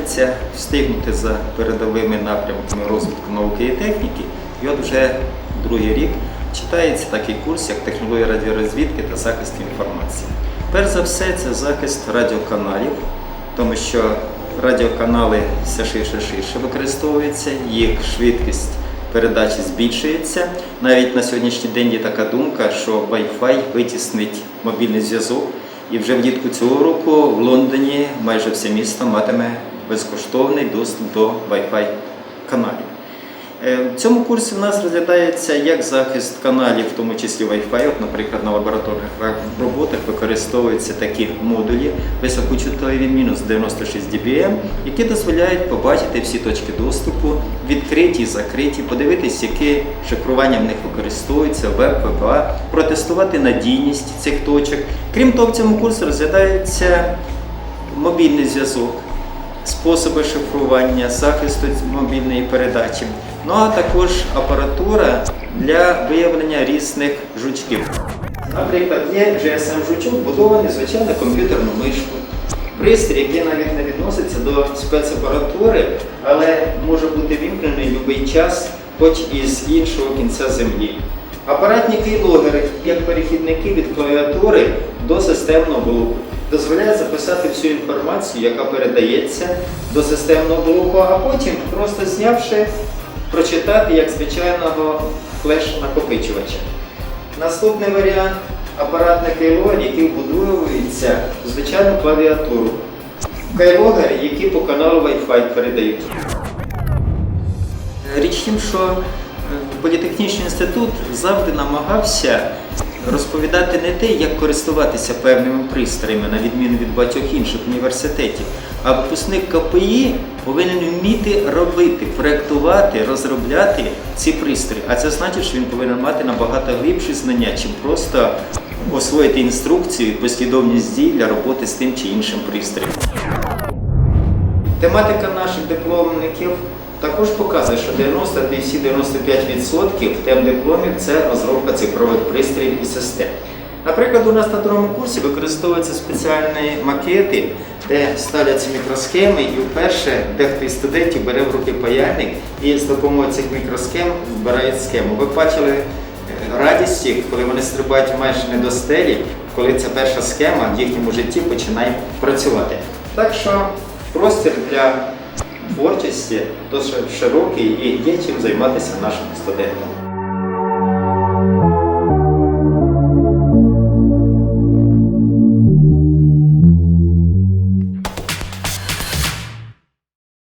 намагається встигнути за передовими напрямками розвитку науки і техніки. І от вже другий рік читається такий курс, як технологія радіорозвідки та захист інформації. Перш за все, це захист радіоканалів, тому що радіоканали все ширше ширше використовуються, їх швидкість передачі збільшується. Навіть на сьогоднішній день є така думка, що Wi-Fi витіснить мобільний зв'язок. І вже влітку цього року в Лондоні майже все місто матиме безкоштовний доступ до Wi-Fi каналів. Е, В цьому курсі в нас розглядається як захист каналів, в тому числі Wi-Fi. От, наприклад, на лабораторних роботах використовуються такі модулі високочутливі, мінус 96 dBm, які дозволяють побачити всі точки доступу, відкриті, закриті, подивитись, яке шифрування в них використовується, веб, ВПА, протестувати надійність цих точок. Крім того, в цьому курсі розглядається мобільний зв'язок, способи шифрування, захисту мобільної передачі, ну а також апаратура для виявлення різних жучків. Наприклад, є GSM-жучок, вбудований звичайно комп'ютерну мишку. Пристрій, який навіть не відноситься до спецапаратури, але може бути вімкнений в будь-який час, хоч із іншого кінця землі. Апаратні кейлогери, як перехідники від клавіатури до системного блоку, дозволяє записати всю інформацію, яка передається до системного блоку, а потім, просто знявши, прочитати як звичайного флеш-накопичувача. Наступний варіант апаратний кейлогер, який вбудовується в звичайну клавіатуру. Кейлогери, які по каналу Wi-Fi передають. Річ в тім, що е, політехнічний інститут завжди намагався розповідати не те, як користуватися певними пристроями, на відміну від багатьох інших університетів, а випускник КПІ повинен вміти робити, проєктувати, розробляти ці пристрої. А це значить, що він повинен мати набагато глибші знання, чим просто освоїти інструкцію і послідовність дій для роботи з тим чи іншим пристроєм. Тематика наших дипломників також показує, що 90 та всі 95% тем дипломів це розробка цифрових пристроїв і систем. Наприклад, у нас на другому курсі використовуються спеціальні макети, де ставляться мікросхеми, і вперше дехто із студентів бере в руки паяльник і з допомогою цих мікросхем збирають схему. Ви бачили е, радість коли вони стрибають майже не до стелі, коли ця перша схема в їхньому житті починає працювати. Так що простір для творчості досить широкий і є чим займатися нашим студентам.